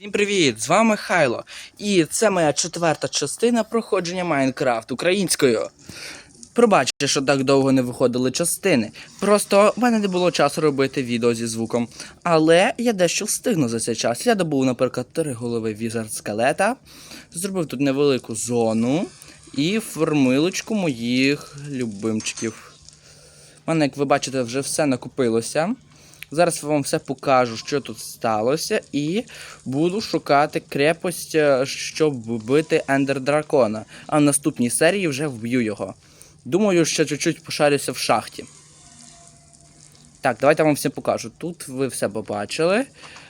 Всім привіт! З вами Хайло. І це моя четверта частина проходження Майнкрафт українською. Пробачте, що так довго не виходили частини. Просто в мене не було часу робити відео зі звуком. Але я дещо встигну за цей час. Я добув, наприклад, три голови візард скелета, зробив тут невелику зону і формилочку моїх любимчиків. У мене, як ви бачите, вже все накопилося. Зараз вам все покажу, що тут сталося, і буду шукати крепость, е, щоб вбити Ендер Дракона. А в наступній серії вже вб'ю його. Думаю, ще чуть-чуть пошарюся в шахті. Так, давайте я вам все покажу. Тут ви все побачили.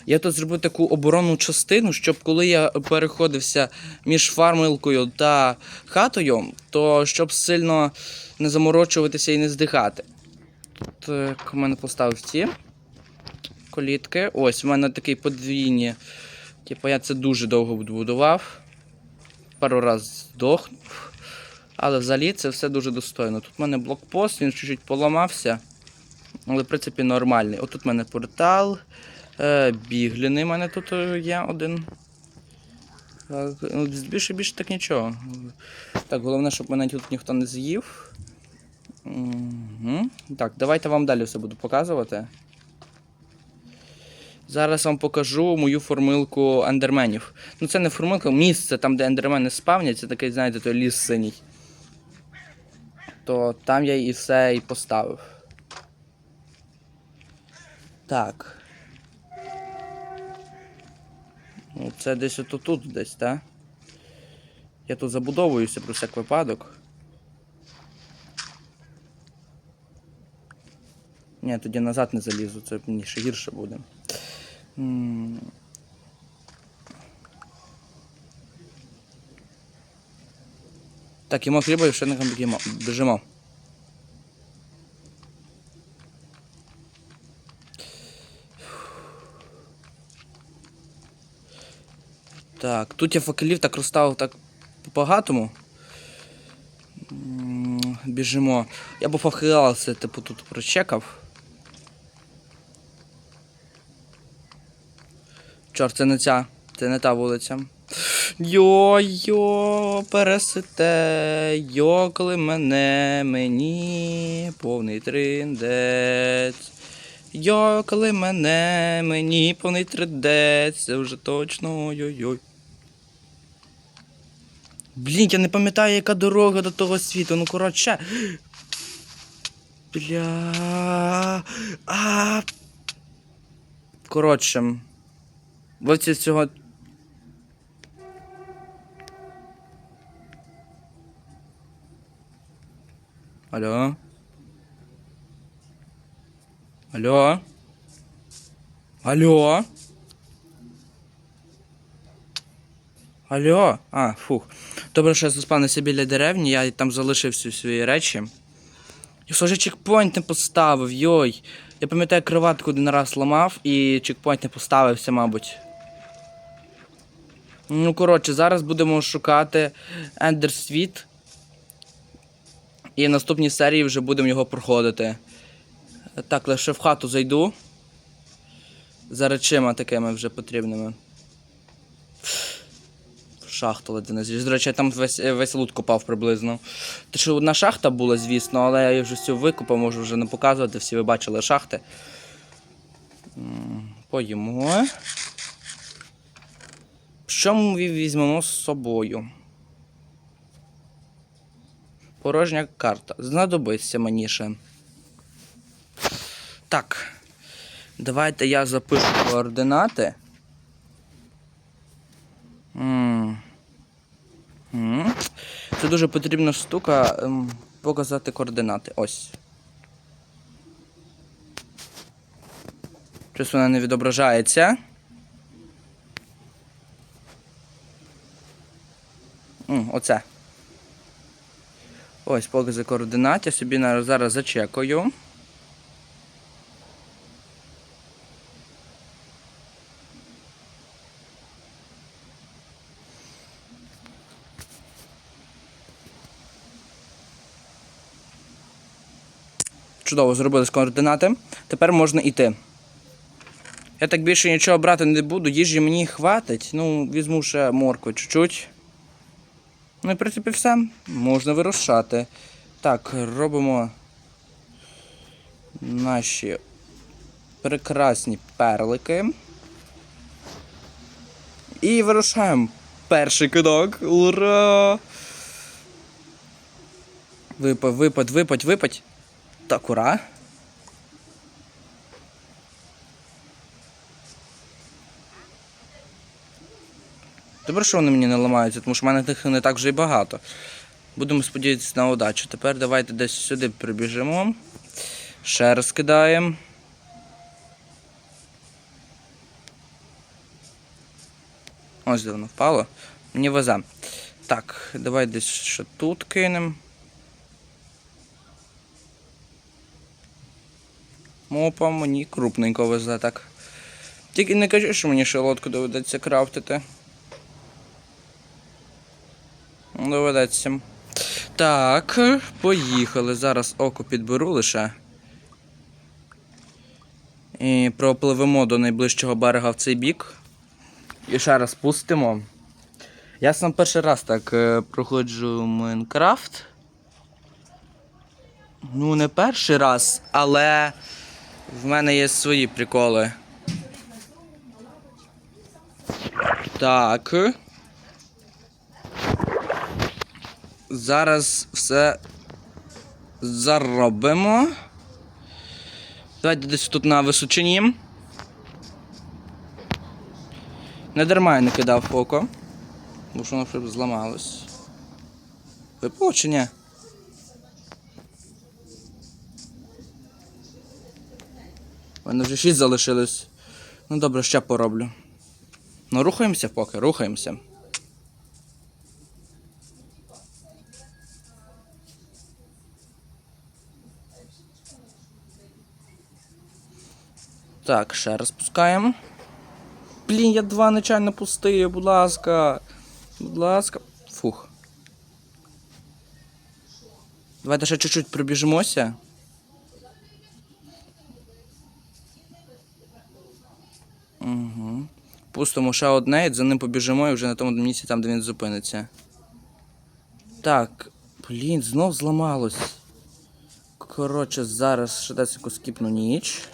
Я тут зробив таку оборонну частину, щоб коли я переходився між фармилкою та хатою, то щоб сильно не заморочуватися і не здихати. Так, у мене поставив ці колітки. Ось, у мене такий подвійні. Типу, я це дуже довго будував. Пару раз здохнув. Але взагалі це все дуже достойно. Тут в мене блокпост, він чуть-чуть поламався. Але в принципі нормальний. Отут в мене портал. Е, бігліни в мене тут е, є один. Ну, більше більше так нічого. Так, головне, щоб мене тут ніхто не з'їв. Угу. Так, давайте вам далі все буду показувати. Зараз вам покажу мою формилку ендерменів. Ну це не формилка, місце там, де ендермени спавнять, це такий, знаєте, той ліс синій. То там я і все і поставив. Так. Ну, це десь ото тут десь, так? Я тут забудовуюся про всяк випадок. Ні, тоді назад не залізу, це мені ще гірше буде. Так, їмо хліба і ще не бігемо. Біжимо. Так, тут я факелів так розставив так по-багатому. Біжимо. Я б пофахилався, типу, тут прочекав. Чорт, це не ця, це не та вулиця. Йо-йо, пересите, йокли мене, мені повний триндець. Йокли мене, мені повний триндець, це вже точно ой-ой-ой. Блін, я не пам'ятаю, яка дорога до того світу, ну коротше. Бля. А. Коротше. Вовці цього. Алло? Алло? Алло? Алло? А, фух. Добре, що я заспавнився біля деревні, я там залишив всі свої речі. Я все ж чекпоінт не поставив, йой. Я пам'ятаю, криватку один раз ламав і чекпоінт не поставився, мабуть. Ну, коротше, зараз будемо шукати Ендер Світ. І в наступній серії вже будемо його проходити. Так, лише в хату зайду. За речима такими вже потрібними. Шахту ледь не. До речі, там весь, весь лут копав приблизно. Те, що одна шахта була, звісно, але я її вже всю викопав, можу вже не показувати, всі ви бачили шахти. Поїмо. Що ми візьмемо з собою? Порожня карта. Знадобиться мені ще. Так. Давайте я запишу координати. Це дуже потрібна штука ем, показати координати. Ось. Щось вона не відображається. Оце. Ось покази координат. Я собі зараз зачекаю. Чудово, зробили з координати. Тепер можна йти. Я так більше нічого брати не буду, їжі мені хватить. Ну, візьму ще моркву чуть-чуть. Ну і в принципі все. Можна вирушати. Так, робимо наші прекрасні перлики. І вирушаємо. Перший кидок. Ура! Випад, випад, випад, випадь. Так, ура. Добре, що вони мені не ламаються, тому що в мене тих не так вже й багато. Будемо сподіватися на удачу. Тепер давайте десь сюди прибіжимо. Ще раз кидаємо. Ось де воно впало. Мені везе. Так, давай десь ще тут кинемо. Опа, мені крупненько везе так. Тільки не кажи, що мені шалотку доведеться крафтити. Доведеться. Так, поїхали. Зараз око підберу лише. І пропливемо до найближчого берега в цей бік. І ще раз пустимо. Я сам перший раз так е, проходжу Майнкрафт. Ну, не перший раз, але в мене є свої приколи. Так. Зараз все заробимо. Давайте десь тут на височині. Не дарма я не кидав око. Бо що воно зламалось. Випало чи ні? У мене вже 6 залишилось. Ну добре, ще пороблю. Ну рухаємося поки, рухаємося. Так, ще раз пускаємо. Блін, я два нечайно пустив, будь ласка. Будь ласка. Фух. Давайте ще чуть-чуть пробіжимося. Угу. Пустимо ще одне, і за ним побіжимо і вже на тому місці, там, де він зупиниться. Так, блін, знов зламалось. Коротше, зараз швидесенько скіпну ніч.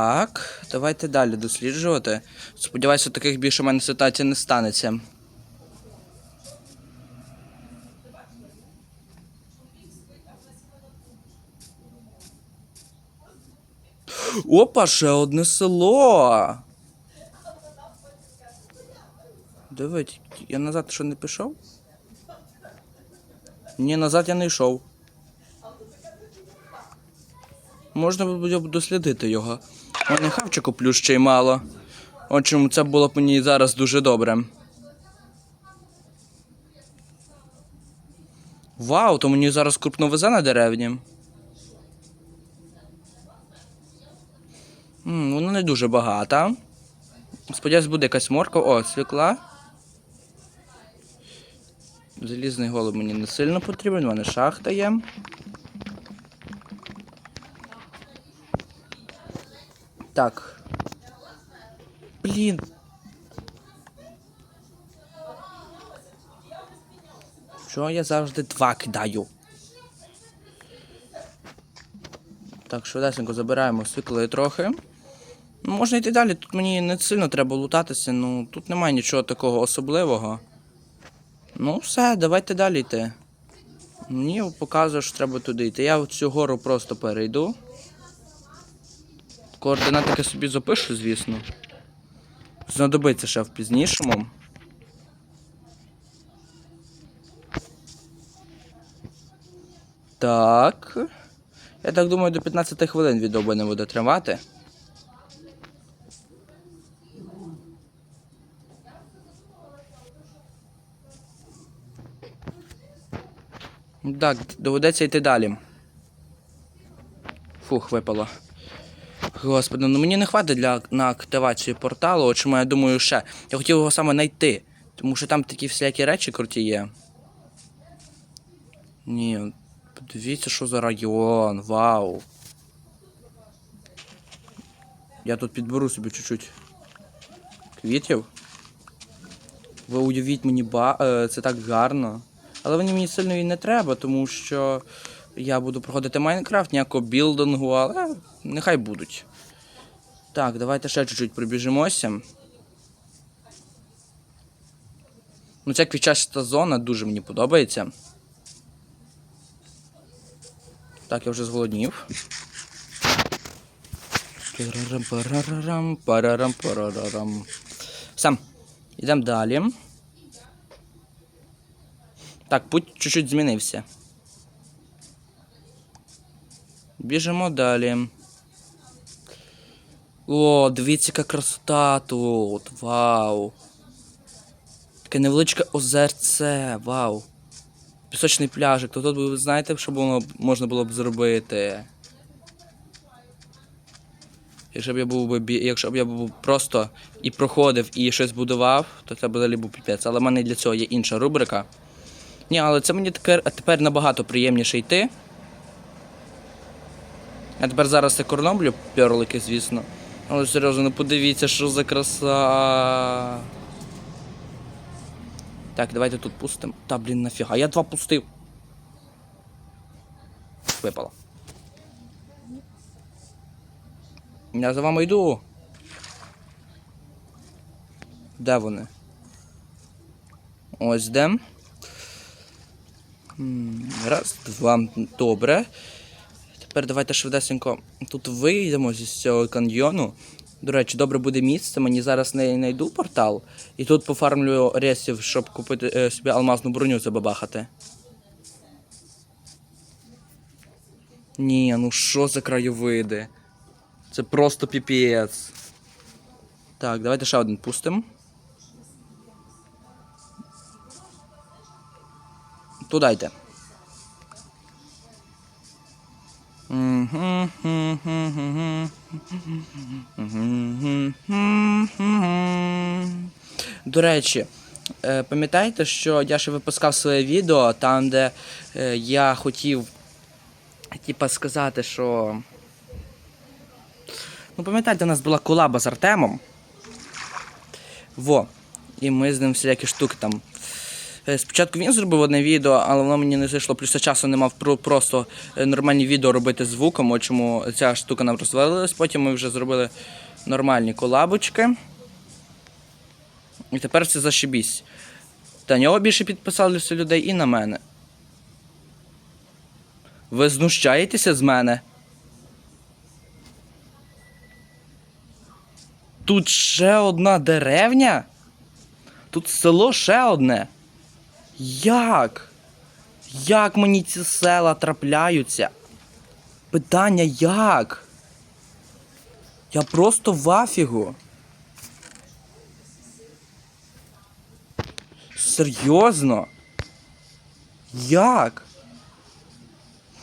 Так, давайте далі досліджувати. Сподіваюся, таких більше в мене ситуацій не станеться. Опа, ще одне село. Дивись, я назад що не пішов? Ні, назад я не йшов. Можна буде дослідити його. Мене хавчику плюс ще й мало. От чому це було б мені зараз дуже добре. Вау, то мені зараз крупно везе на деревні. М, Вона не дуже багата. Сподіваюсь, буде якась морква. О, свікла. Залізний голуб мені не сильно потрібен, у мене шахта є. Так. Блін. Що я завжди два кидаю? Так, швидесенько забираємо світлої трохи. Ну, можна йти далі, тут мені не сильно треба лутатися, ну тут немає нічого такого особливого. Ну, все, давайте далі йти. Мені показує, що треба туди йти. Я в цю гору просто перейду. Координатики собі запишу, звісно. Знадобиться ще в пізнішому. Так. Я так думаю, до 15 хвилин відео не буде тривати. Так, доведеться йти далі. Фух, випало. Господи, ну мені не хватить для на активацію порталу, от чому я думаю ще. Я хотів його саме знайти. Тому що там такі всякі речі круті є. Ні, подивіться, що за район. Вау. Я тут підберу собі чуть-чуть квітів. Ви уявіть мені ба... е, це так гарно. Але вони мені сильно і не треба, тому що я буду проходити Майнкрафт, ніякого білдингу, але нехай будуть. Так, давайте ще чуть-чуть прибіжимося. Ну, ця квітчаста зона дуже мені подобається. Так, я вже зголоднів. Парарам, парарам, йдемо далі. Так, путь чуть-чуть змінився. Біжимо далі. О, дивіться, яка красота тут. Вау. Таке невеличке озерце. Вау. Пісочний пляжик. То тут ви знаєте, що було, можна було б зробити. Якщо б я був би якщо б я був просто і проходив і щось будував, то це б був піпець. Але в мене для цього є інша рубрика. Ні, але це мені тепер, тепер набагато приємніше йти. Я тепер зараз це короблю перлики, звісно. Але серйозно, ну подивіться, що за краса. Так, давайте тут пустимо. Та, блін, нафіга. Я два пустив. Випало. Я за вами йду. Де вони? Ось де. Раз, два. Добре. Тепер давайте швидесенько тут вийдемо зі цього каньйону. До речі, добре буде місце. Мені зараз не знайду портал. І тут пофармлю ресів, щоб купити е, собі алмазну броню забабахати. Ні, ну що за краєвиди? Це просто піпець. Так, давайте ще один пустимо. Туда йде. До речі, е, пам'ятаєте, що я ще випускав своє відео там, де е, я хотів типа сказати, що. Ну, пам'ятаєте, у нас була колаба з Артемом. Во. І ми з ним всілякі штуки там. Е, Спочатку він зробив одне відео, але воно мені не зайшло. Плюс часу не мав просто е, нормальні відео робити звуком, от чому ця штука нам розвалилась. Потім ми вже зробили нормальні колабочки. І тепер це зашибісь. Та нього більше підписалися людей і на мене. Ви знущаєтеся з мене? Тут ще одна деревня? Тут село ще одне. Як? Як мені ці села трапляються? Питання як? Я просто в афігу. Серйозно? Як?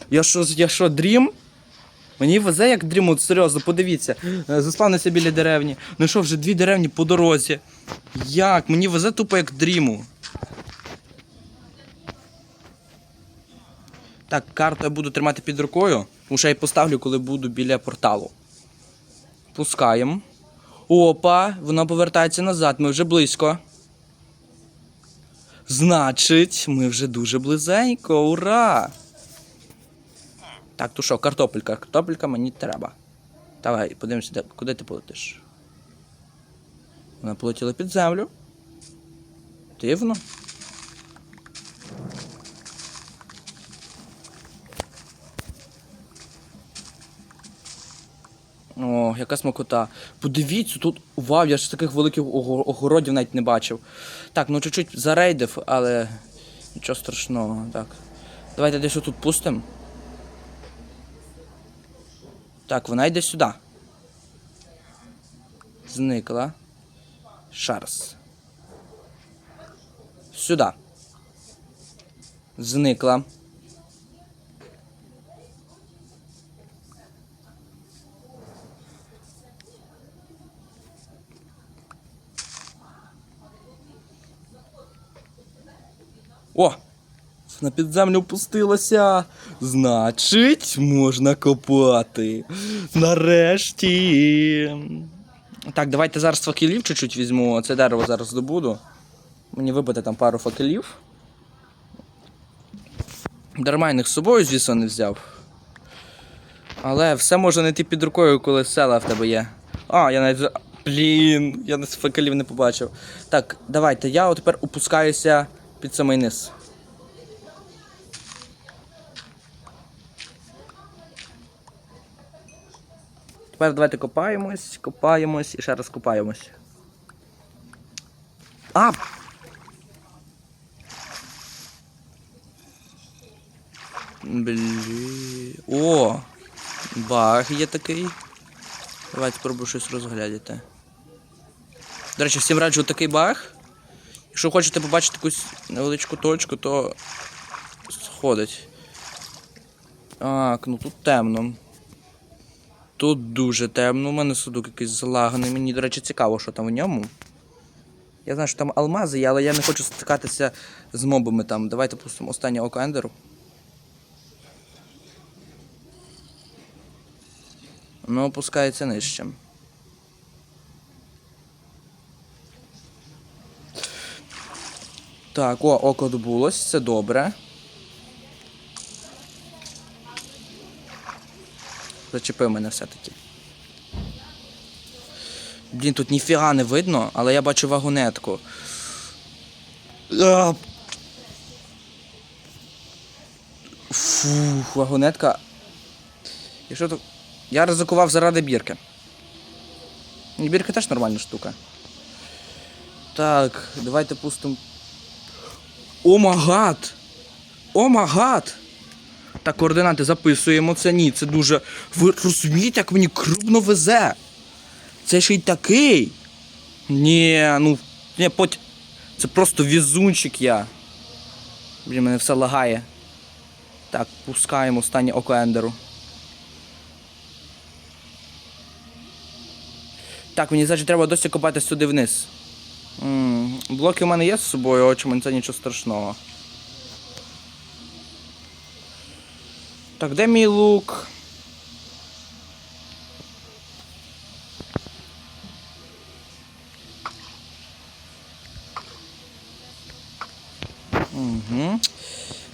Я що, я що, дрім? Мені везе як дрім, от серйозно, подивіться. Е, біля деревні. Ну що, вже дві деревні по дорозі. Як? Мені везе тупо як дріму. Так, карту я буду тримати під рукою, тому що я її поставлю, коли буду біля порталу. Пускаємо. Опа, вона повертається назад, ми вже близько. Значить, ми вже дуже близенько, ура! Так, то що, картопелька. Картопелька мені треба. Давай, подивимося, де, куди ти полетиш. Вона полетіла під землю. Дивно. Яка смакота. Подивіться, тут вау, я ж таких великих огородів навіть не бачив. Так, ну чуть-чуть зарейдив, але нічого страшного. Так. Давайте десь тут пустимо. Так, вона йде сюди. Зникла. Шарс. Сюди. Зникла. О! На підземлю опустилося. Значить, можна копати. Нарешті. Так, давайте зараз факелів чуть-чуть візьму. Це дерево зараз добуду. Мені вибити там пару факелів. Дарма їх з собою, звісно, не взяв. Але все може не йти під рукою, коли села в тебе є. А, я навіть. Блін, я факелів не побачив. Так, давайте, я тепер опускаюся під самий низ. Тепер давайте копаємось, копаємось і ще раз копаємось. А! Блі. О! Баг є такий. Давайте спробую щось розглядіти. До речі, всім раджу такий баг. Якщо хочете побачити якусь невеличку точку, то сходить. Так, ну тут темно. Тут дуже темно, у мене судок якийсь залаганий. Мені, до речі, цікаво, що там в ньому. Я знаю, що там алмази є, але я не хочу стикатися з мобами там. Давайте пустимо останнє око Ендеру. Ну, опускається нижче. Так, о, око добулось, це добре. Зачепив мене все-таки. Блін, тут ніфіга не видно, але я бачу вагонетку. Фух, вагонетка. Якщо то. Я ризикував заради бірки. І Бірка теж нормальна штука. Так, давайте пустимо. О магад! О! Так, координати записуємо це. Ні, це дуже. Ви розумієте, як мені крупно везе? Це ще й такий. Ні, ну. Ні, поть... Це просто візунчик я. Блін, мене все лагає. Так, пускаємо останнє око Ендеру. Так, мені значить треба досі копати сюди вниз. Блоки в мене є з собою, очима це нічого страшного. Так, де мій лук? Угу.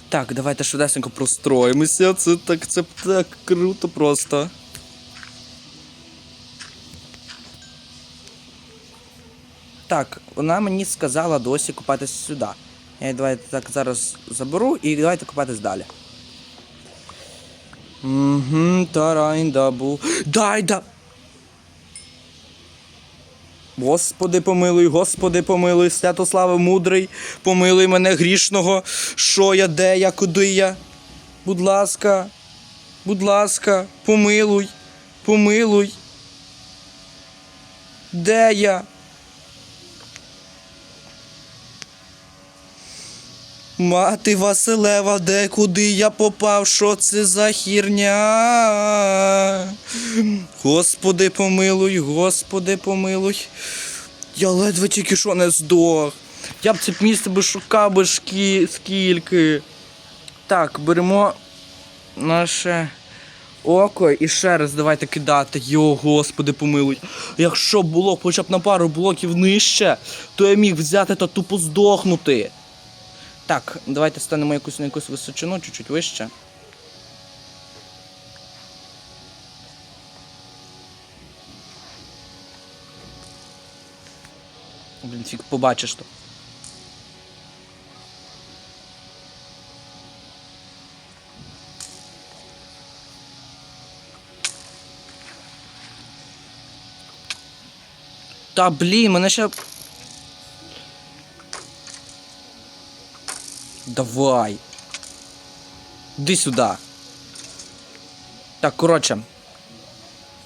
Так, давайте швидесенько простроїмося. Це так, це так круто просто. Так, вона мені сказала досі купатися сюди. Я давайте так зараз заберу і давайте купатись далі. Угу, тарайндабу. Дай да. Господи помилуй, Господи помилуй, Святославе мудрий, помилуй мене грішного, що я, де я, куди я. Будь ласка, будь ласка, помилуй, помилуй. Де я? Мати Василева, де куди я попав? Що це за хірня? Господи помилуй, Господи помилуй. Я ледве тільки що не здох. Я б це місце би шукав би шкі... скільки. Так, беремо наше око і ще раз давайте кидати. Йо, господи помилуй. Якщо було хоча б на пару блоків нижче, то я міг взяти та тупо здохнути. Так, давайте станемо якусь на якусь височину, чуть-чуть вище. Блін, фіг побачиш то. Та блін, мене ще. Давай. Іди сюди. Так, коротше.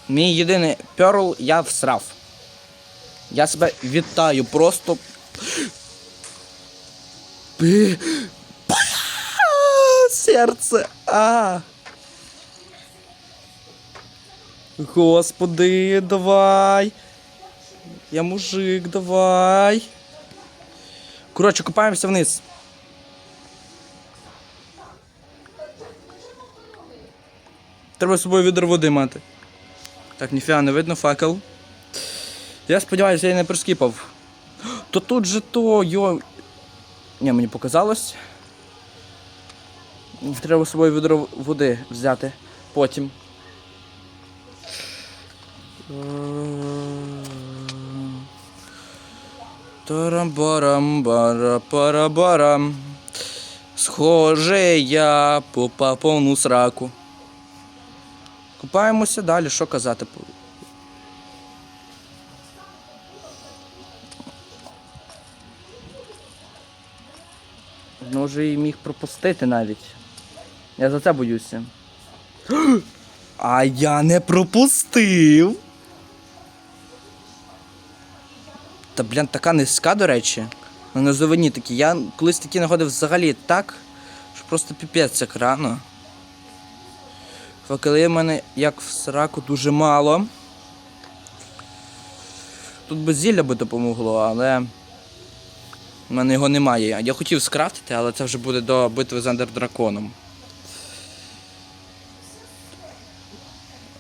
Мій єдиний перл я всрав. Я себе вітаю просто. Пи- Серце. А. Господи, давай. Я мужик, давай. Коротше, купаємося вниз. Треба з собою відро води мати. Так, ніфіга не видно, факел. Я сподіваюся, я не прискіпав. То тут же то, йо. Ні, мені показалось. Треба з собою відро води взяти потім. тарам бара пара барам Схоже, я попав повну сраку. Купаємося далі, що казати. Може і міг пропустити навіть. Я за це боюся. А я не пропустив. Та блін, така низька, до речі. На низовині такі. Я колись такі знаходив взагалі так, що просто піпець як рано. Факели в мене, як в сраку, дуже мало. Тут би зілля би допомогло, але. У мене його немає. Я хотів скрафтити, але це вже буде до битви з андердраконом.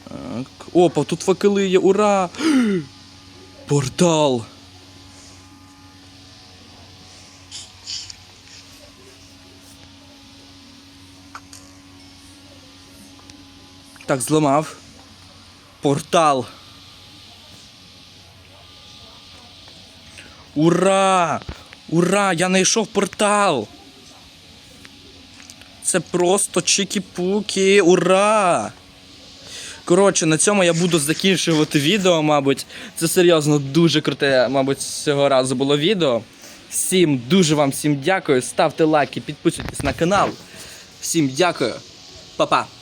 Так. Опа, тут факели є, ура! Портал! Так, зламав. Портал. Ура! Ура! Я знайшов портал! Це просто чики-пуки! Ура! Коротше, на цьому я буду закінчувати відео, мабуть. Це серйозно дуже круте, мабуть, цього разу було відео. Всім дуже вам всім дякую. Ставте лайки, підписуйтесь на канал. Всім дякую. Па-па!